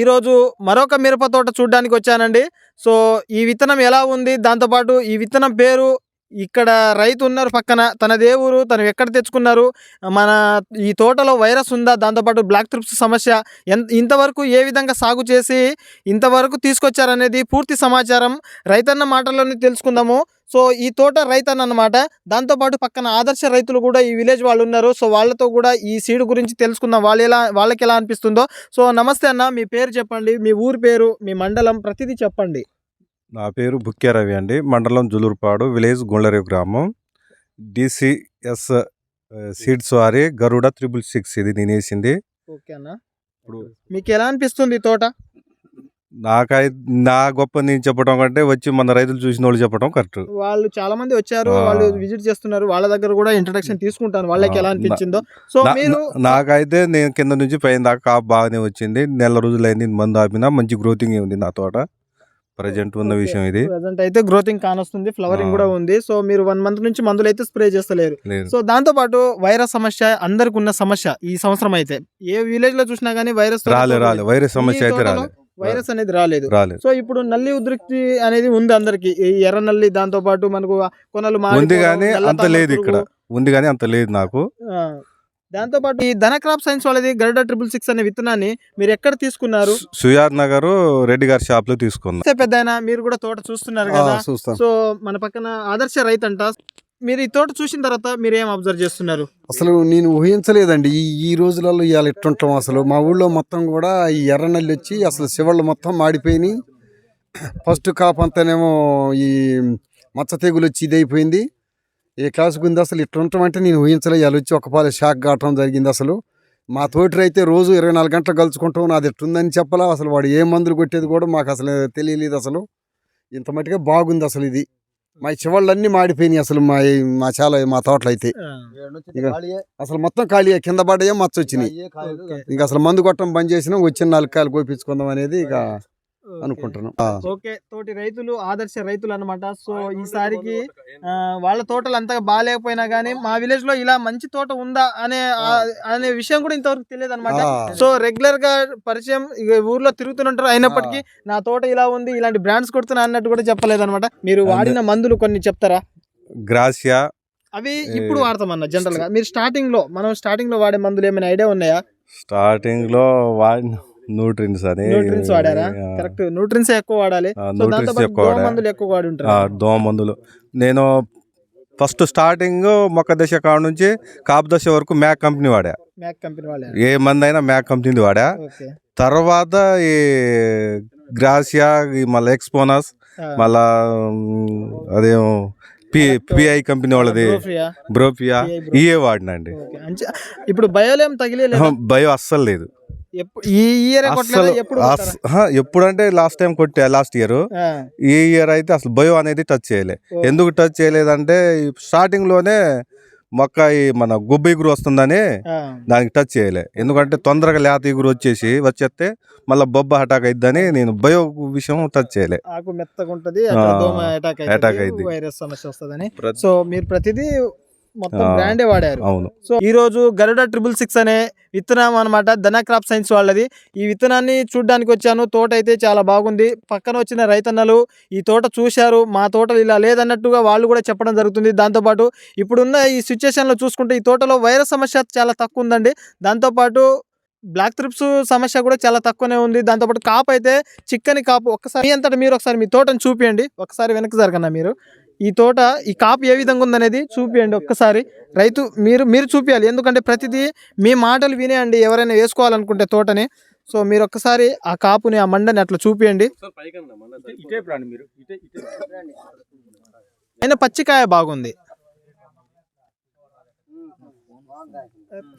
ఈరోజు మరొక మిరప తోట చూడడానికి వచ్చానండి. సో ఈ విత్తనం ఎలా ఉంది? దాంతోపాటు ఈ విత్తనం పేరు ఇక్కడ రైతు ఉన్నారు పక్కన తన దేవురు తను ఎక్కడ తెచ్చుకున్నారు మన ఈ తోటలో వైరస్ ఉందా దాంతోపాటు బ్లాక్ ట్రిప్స్ సమస్య ఎంత ఇంతవరకు ఏ విధంగా సాగు చేసి ఇంతవరకు తీసుకొచ్చారనేది పూర్తి సమాచారం రైతన్న మాటల్లోనే తెలుసుకుందాము. సో ఈ తోట రైతన్న అన్నమాట దాంతోపాటు పక్కన ఆదర్శ రైతులు కూడా ఈ విలేజ్ వాళ్ళు ఉన్నారు సో వాళ్ళతో కూడా ఈ సీడ్ గురించి తెలుసుకుందాం. వాళ్ళు ఎలా వాళ్ళకి ఎలా అనిపిస్తుందో. సో నమస్తే అన్న. మీ పేరు చెప్పండి. మీ ఊరి పేరు మీ మండలం ప్రతిదీ చెప్పండి. నా పేరు బుక్కే రవి అండి. మండలం జులూరుపాడు విలేజ్ గుండ్లరేవు గ్రామం. డిసిఎస్ సీడ్స్ వారి గరుడ త్రిబుల్ సిక్స్ ఇది నేను వేసింది ఓకే అన్న. ఇప్పుడు మీకు ఎలా అనిపిస్తుంది తోట? నాకై నా గొప్ప నేను చెప్పడం కంటే వచ్చి మన రైతులు చూసిన వాళ్ళు చెప్పడం కరెక్ట్. వాళ్ళు చాలా మంది వచ్చారు. వాళ్ళు విజిట్ చేస్తున్నారు వాళ్ళ దగ్గర కూడా ఇంట్రడక్షన్ తీసుకుంటాను వాళ్ళకి ఎలా అనిపించిందో. సో మీరు నాకైతే నేను కింద నుంచి పైన దాకా కాపు బాగానే వచ్చింది నెల రోజులైంది మందు ఆపినా మంచి గ్రోతింగ్ ఉంది నా తోట ప్రజెంట్ ఉన్న విషయం ఇది. ప్రజెంట్ అయితే గ్రోతింగ్ కానొస్తుంది ఫ్లవరింగ్. కూడా ఉంది. సో మీరు వన్ మంత్ నుంచి మందులు అయితే స్ప్రే చేస్తలేరు. సో దాంతో పాటు వైరస్ సమస్య అందరికి ఉన్న సమస్య ఈ సంవత్సరం అయితే. ఏ విలేజ్లో చూసినా గానీ వైరస్ రాలే రాలే వైరస్ సమస్య అయితే రాలే. వైరస్ అనేది రాలేదు. రాలేదు. సో ఇప్పుడు నల్లి ఉధృతి అనేది ఉంది అందరికి. ఎర్ర నల్లి దాంతో పాటు మనకు కొనలు ఉంది కానీ అంత లేదు. ఇక్కడ. ఉంది కానీ అంత లేదు నాకు. దాంతో పాటు ఈ ధన క్రాప్ సైన్స్ వాళ్ళది గరుడ ట్రిపుల్ సిక్స్ అనే విత్తనాన్ని మీరు ఎక్కడ తీసుకున్నారు? సు- సుయార్ నగర్ రెడ్డి గారి షాప్లో తీసుకున్నా. పెద్ద మీరు కూడా తోట చూస్తున్నారు కదా. సో మన పక్కన ఆదర్శ రైతు అంట మీరు ఈ తోట చూసిన తర్వాత మీరు ఏం అబ్జర్వ్ చేస్తున్నారు? అసలు నేను ఊహించలేదండి. ఈ ఈ రోజులలో ఇవాళ ఎట్టుంటాం అసలు. మా ఊళ్ళో మొత్తం కూడా ఈ ఎర్రనల్లి వచ్చి అసలు శివళ్ళు మొత్తం మాడిపోయినాయి ఫస్ట్ కాపు అంతానేమో ఈ మచ్చ తెగులు వచ్చి ఇది అయిపోయింది ఏ క్లాస్ గుంది అసలు ఇట్లుంటాం అంటే నేను ఊహించలే. ఇవాళ వచ్చి ఒక పాలు షాక్ కావటం జరిగింది అసలు. మా తోటి అయితే రోజు ఇరవై నాలుగు గంటలు కలుసుకుంటాం. నాది ఎట్టుందని చెప్పలా. అసలు వాడు ఏ మందులు కొట్టేది కూడా మాకు అసలు తెలియలేదు అసలు. ఇంత మట్టుగా బాగుంది అసలు ఇది. మా చివళ్ళన్నీ మాడిపోయినాయి అసలు మా మా చాలా మా తోటలు అయితే అసలు మొత్తం ఖాళీ కింద పడ్డాయే మచ్చ వచ్చినాయి ఇంకా అసలు మందు కొట్టడం బంద్ చేసినా వచ్చిన నాలుగు కాయలు కోపించుకుందాం అనేది ఇక అనుకుంటున్నాం. ఓకే. తోటి రైతులు ఆదర్శ రైతులు అన్నమాట సో ఈసారికి వాళ్ళ తోటలు అంతగా బాగాలేకపోయినా గానీ మా విలేజ్లో ఇలా మంచి తోట ఉందా అనే అనే విషయం కూడా ఇంతవరకు తెలియదు అనమాట. సో రెగ్యులర్గా పరిచయం ఇక ఊర్లో తిరుగుతుంటారు అయినప్పటికీ నా తోట ఇలా ఉంది ఇలాంటి బ్రాండ్స్ కొడుతున్నా అన్నట్టు కూడా చెప్పలేదు అనమాట మీరు వాడిన మందులు కొన్ని చెప్తారా? గ్రాసియా. అవి ఇప్పుడు వాడతామన్న జనరల్గా. మీరు స్టార్టింగ్లో మనం స్టార్టింగ్లో వాడే మందులు ఏమైనా ఐడియా ఉన్నాయా? స్టార్టింగ్లో వాడిన న్యూట్రిన్స్ అని న్యూట్రిన్స్ వాడారా? కరెక్ట్ న్యూట్రిన్స్ ఎక్కువ వాడాలి. న్యూట్రిన్స్ ఎక్కువ వాడా మందులు ఎక్కువ వాడి ఉంటారు? దోమ మందులు నేను ఫస్ట్ స్టార్టింగ్ మొక్క దశ కాడ నుంచి కాపు దశ వరకు మ్యాక్ కంపెనీ వాడా. మ్యాక్ కంపెనీ వాళ్ళే ఏ మంది అయినా మ్యాక్ కంపెనీది వాడా. తర్వాత ఈ గ్రాసియా మళ్ళీ ఎక్స్పోనస్ మళ్ళా పి పిఐ కంపెనీ వాళ్ళది. బ్రోఫియా, బ్రోపియా. ఇయే వాడినండి. ఇప్పుడు బయోలేం తగిలే భయం అస్సలు లేదు. ఈ ఇయర్ ఎప్పుడు ఎప్పుడంటే లాస్ట్ టైం కొట్టా లాస్ట్ ఇయర్ ఈ ఇయర్ అయితే అసలు భయం అనేది టచ్ చేయలే. ఎందుకు టచ్ చేయలేదంటే స్టార్టింగ్లోనే మొక్క ఈ మన గుబ్బ ఇగురు వస్తుందని దానికి టచ్ చేయలే. ఎందుకంటే తొందరగా లేత ఇగురు వచ్చేసి వచ్చేస్తే మళ్ళీ బొబ్బ అటాక్ అయిద్దని నేను భయో విషయం టచ్ చేయలే. ఆకు మెత్తగా ఉంటది అటాక్ అయింది. వైరస్ సమస్య వస్తుందని. సో మీరు ప్రతిదీ మొత్తం. బ్రాండే వాడారు. అవును. సో ఈ రోజు గరుడ ట్రిపుల్ సిక్స్ అనే విత్తనం అనమాట ధన క్రాప్ సైన్స్ వాళ్ళది. ఈ విత్తనాన్ని చూడడానికి వచ్చాను. తోట అయితే చాలా బాగుంది. పక్కన వచ్చిన రైతన్నలు ఈ తోట చూశారు. మా తోటలు ఇలా లేదన్నట్టుగా వాళ్ళు కూడా చెప్పడం జరుగుతుంది. దాంతోపాటు ఇప్పుడున్న ఈ సిచ్యుయేషన్లో చూసుకుంటే ఈ తోటలో వైరస్ సమస్య చాలా తక్కువ ఉందండి. దాంతోపాటు బ్లాక్ త్రిప్స్ సమస్య కూడా చాలా తక్కువనే ఉంది. దాంతోపాటు కాపు అయితే చిక్కని కాపు. ఒక్కసారి మీ అంతటా మీరు ఒకసారి మీ తోటను చూపియండి. ఒకసారి వెనక్కి జరగన్నా మీరు? ఈ తోట ఈ కాపు ఏ విధంగా ఉందనేది చూపియండి ఒక్కసారి. రైతు మీరు మీరు చూపించాలి ఎందుకంటే ప్రతిదీ మీ మాటలు వినేయండి ఎవరైనా వేసుకోవాలనుకుంటే తోటని. సో మీరు ఒక్కసారి ఆ కాపుని ఆ మండని అట్లా చూపియండి. అయినా పచ్చికాయ బాగుంది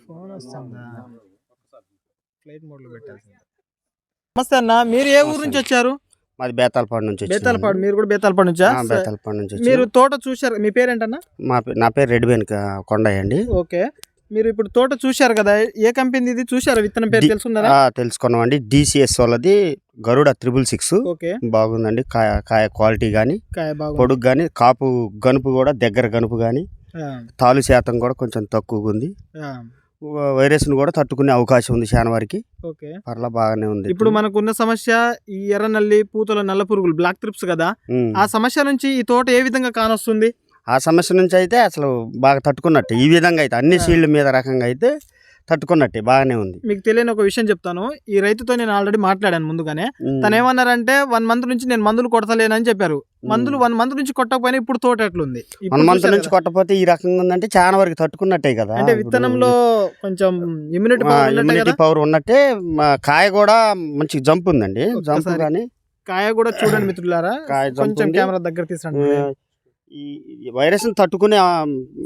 ఫోన్ వస్తుందా ఫ్లైట్ మోడ్లో పెట్టాల్సింది నమస్తే అన్న మీరు ఏ ఊరు నుంచి వచ్చారు? మాది బేతాలపాడు నుంచి. బేతాలపాడు మీరు కూడా బేతాలపాడు నుంచా? బేతాలపాడు నుంచి మీరు తోట చూశారు మీ పేరేంటన్నా? మా నా పేరు రెడ్ బెన్ కొండయ్య అండి. ఓకే. మీరు ఇప్పుడు తోట చూశారు కదా ఏ కంపెనీ ఇది? చూశారు? విత్తనం పేరు తెలుసుకున్నారా? తెలుసుకున్నామండి. డిసిఎస్ వాళ్ళది గరుడ త్రిబుల్ సిక్స్. ఓకే. బాగుందండి. కాయ కాయ క్వాలిటీ కానీ పొడుగు కానీ కాపు గనుపు కూడా దగ్గర గనుపు కానీ తాలు శాతం కూడా కొంచెం తక్కువగా ఉంది. ఆ. వైరస్ను కూడా తట్టుకునే అవకాశం ఉంది చాలా వరకు ఓకే పర్లా బాగానే ఉంది ఇప్పుడు మనకున్న సమస్య ఈ ఎర్ర నల్లి పూతల నల్ల పురుగులు బ్లాక్ ట్రిప్స్ కదా. ఆ సమస్య నుంచి ఈ తోట ఏ విధంగా కానొస్తుంది ఆ సమస్య నుంచి అయితే అసలు బాగా తట్టుకున్నట్టే ఈ విధంగా అయితే అన్ని. సీల్డ్ మీద రకంగా అయితే తట్టుకున్నట్టే బాగానే ఉంది. మీకు తెలియని ఒక విషయం చెప్తాను. ఈ రైతుతో నేను ఆల్రెడీ మాట్లాడాను ముందుగానే. తను ఏమన్నారంటే వన్ మంత్ నుంచి నేను మందులు కొడతలేనని చెప్పారు. మందులు వన్ మంత్ నుంచి కొట్టకపోయినా ఇప్పుడు తోట ఎట్లుంది? వన్ మంత్ నుంచి కదా. కొట్టపోతే ఈ రకంగా ఉందంటే చాలా వరకు తట్టుకున్నట్టే కదా. అంటే విత్తనంలో కొంచెం ఇమ్యూనిటీ పవర్ ఉన్నట్టే ఇమ్యూనిటీ పవర్ ఉన్నట్టే కాయ కూడా మంచి జంప్ ఉందండి. జంప్ కానీ కాయ కూడా చూడండి మిత్రులారా. కొంచెం. కెమెరా దగ్గర తీసండి. ఈ వైరస్ తట్టుకునే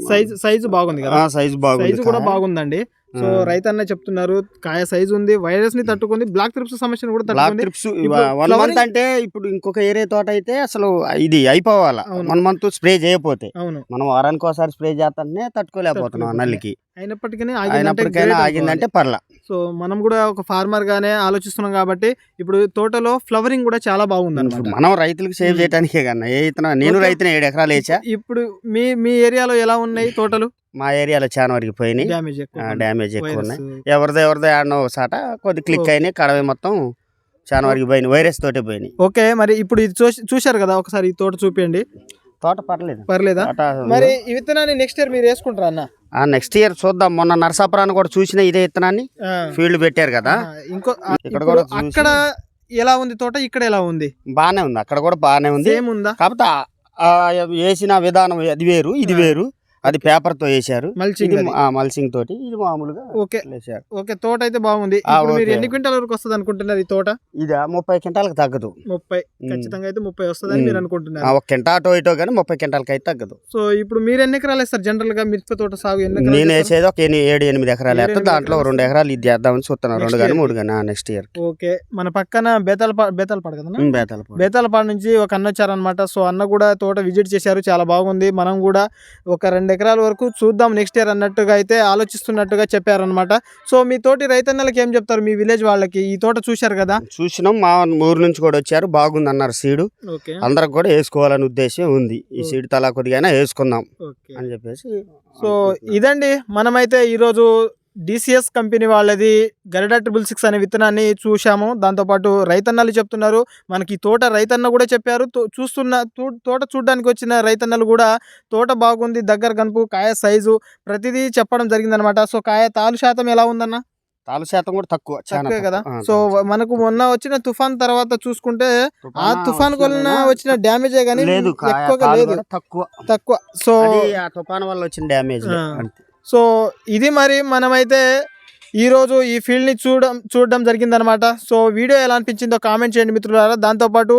సైజ్ సైజు బాగుంది కదా? సైజ్ బాగుంది సైజు కూడా బాగుందండి. సో ఆ. రైతన్న చెప్తున్నారు కాయ సైజు ఉంది వైరస్ని తట్టుకుంది బ్లాక్ త్రిప్స్ సమస్యను కూడా బ్లాక్ ట్రిప్స్ వన్ మంత్ అంటే ఇప్పుడు ఇంకొక ఏరియా తోట అయితే అసలు ఇది అయిపోవాలా. వన్ మంత్ స్ప్రే చేయకపోతే. అవును. మనం వారానికి ఒకసారి స్ప్రే చేస్తానే తట్టుకోలేకపోతున్నాం. నల్లికి. అయినప్పటికీ అయినప్పటికైనా ఆగిందంటే పర్లా. సో మనం కూడా ఒక ఫార్మర్ గానే ఆలోచిస్తున్నాం కాబట్టి ఇప్పుడు తోటలో ఫ్లవరింగ్ కూడా చాలా బాగుంది మనం రైతులకు సేవ్. చేయడానికే కన్నా ఏ ఇతను నేను. రైతుని ఏడు ఎకరాలు వేసా? ఇప్పుడు మీ మీ ఏరియాలో ఎలా ఉన్నాయి తోటలు? మా ఏరియాలో చాలా వరకు పోయినాయి. డ్యామేజ్ ఎక్కువ. ఉన్నాయి. ఎవరిదో ఎవరిదో ఆడనో ఒకసాట కొద్ది క్లిక్. అయినాయి కడవ మొత్తం చాలా వరకు పోయినాయి వైరస్ తోటే పోయినాయి. ఓకే మరి ఇప్పుడు ఇది చూసి- చూశారు కదా ఒకసారి ఈ తోట చూపించండి తోట పర్లేదు. పర్లేదా? మరి ఈ విత్తనాన్ని నెక్స్ట్ ఇయర్ మీరు వేసుకుంటారా అన్న? ఆ నెక్స్ట్ ఇయర్ చూద్దాం. మొన్న నరసాపురాన్ని కూడా చూసిన ఇదే ఇత్తనాన్ని ఆ. ఫీల్డ్ పెట్టారు కదా. ఇంకో ఇక్కడ కూడా అక్కడ ఎలా ఉంది తోట? ఇక్కడ ఎలా ఉంది? బానే ఉంది. అక్కడ కూడా బానే ఉంది. సేమ్ ఉందా? కాకపోతే వేసిన విధానం అది వేరు ఇది. వేరు. అది పేపర్తో వేశారు మల్చింగ్. మల్సింగ్ తోటి ఇది మామూలుగా ఓకే. ఓకే తోట అయితే బాగుంది మీరు. ఎన్ని క్వింటాల వరకు వస్తుంది అనుకుంటున్నారు ఈ తోట? ఇది ముప్పై క్వింటాలకు తగ్గదు. ముప్పై. ఖచ్చితంగా అయితే ముప్పై వస్తుందని ఉమ్. మీరు అనుకుంటున్నారు. ఒక కింటా అటో ఇటో కానీ ముప్పై క్వింటాలకి అయితే తగ్గదు. సో ఇప్పుడు మీరు ఎన్ని ఎకరాలు వేస్తారు? జనరల్గా మిరప తోట సాగు ఎన్ని నేను? వేసేది ఒక ఏడు ఎనిమిది ఎకరాలు ఏడు, వేస్తే ఎనిమిది దాంట్లో రెండు ఎకరాలు ఇది చేద్దామని చూస్తున్నాను రెండు కానీ మూడు కానీ నెక్స్ట్ ఇయర్ ఓకే. మన పక్కన బేతాల బేతాలపాడు కదా బేతాల బేతాలపాడు. నుంచి ఒక అన్న వచ్చారనమాట సో అన్న కూడా తోట విజిట్ చేశారు. చాలా బాగుంది. మనం కూడా ఒక రెండు ఎకరాల వరకు చూద్దాం నెక్స్ట్ ఇయర్ అన్నట్టుగా అయితే ఆలోచిస్తున్నట్టుగా చెప్పారనమాట సో మీ తోటి రైతన్నలకి ఏం చెప్తారు? మీ విలేజ్ వాళ్ళకి ఈ తోట చూశారు కదా? చూసినాం మా ఊరు నుంచి కూడా వచ్చారు. బాగుంది అన్నారు సీడు అందరికి కూడా వేసుకోవాలని ఉద్దేశం ఉంది. ఈ. సీడ్ తలా కొద్దిగా వేసుకుందాం అని చెప్పేసి సో ఇదండి మనమైతే ఈరోజు డిసిఎస్ కంపెనీ వాళ్ళది గరిడా ట్రిపుల్ సిక్స్ అనే విత్తనాన్ని చూశాము. దాంతోపాటు రైతన్నలు చెప్తున్నారు. మనకి తోట రైతన్న కూడా చెప్పారు. చూస్తున్న తోట చూడడానికి వచ్చిన రైతన్నలు కూడా తోట బాగుంది. దగ్గర కనుపు కాయ సైజు ప్రతిదీ చెప్పడం జరిగిందనమాట సో కాయ తాలు శాతం ఎలా ఉందన్న? తాలు శాతం కూడా తక్కువ తక్కువే కదా? సో. మనకు మొన్న వచ్చిన తుఫాన్ తర్వాత చూసుకుంటే ఆ తుఫానా వలన వచ్చిన డ్యామేజే కానీ లేదు ఎక్కువగా లేదు. తక్కువ. తక్కువ. సో తుఫాన్ వల్ల వచ్చిన డ్యామేజ్. సో ఇది మరి మనమైతే ఈరోజు ఈ ఫీల్డ్ని చూడడం చూడడం జరిగిందనమాట సో వీడియో ఎలా అనిపించిందో కామెంట్ చేయండి మిత్రులారా. దాంతోపాటు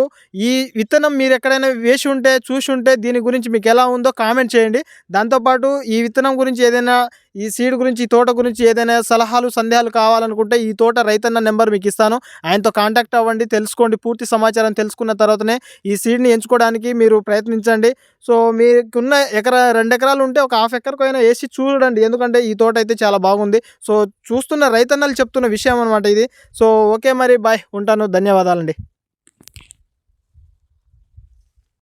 ఈ విత్తనం మీరు ఎక్కడైనా వేసి ఉంటే చూసి ఉంటే దీని గురించి మీకు ఎలా ఉందో కామెంట్ చేయండి. దాంతోపాటు ఈ విత్తనం గురించి ఏదైనా ఈ సీడ్ గురించి ఈ తోట గురించి ఏదైనా సలహాలు సందేహాలు కావాలనుకుంటే ఈ తోట రైతన్న నెంబర్ మీకు ఇస్తాను. ఆయనతో కాంటాక్ట్ అవ్వండి తెలుసుకోండి పూర్తి సమాచారం తెలుసుకున్న తర్వాతనే ఈ సీడ్ని ఎంచుకోవడానికి మీరు ప్రయత్నించండి. సో మీకున్న ఎకరా రెండు ఎకరాలు ఉంటే ఒక హాఫ్ ఎకరకు అయినా వేసి చూడండి. ఎందుకంటే ఈ తోట అయితే చాలా బాగుంది. సో చూస్తున్న రైతన్నలు చెప్తున్న విషయం అనమాట ఇది. సో ఓకే మరి బాయ్. ఉంటాను. ధన్యవాదాలండి.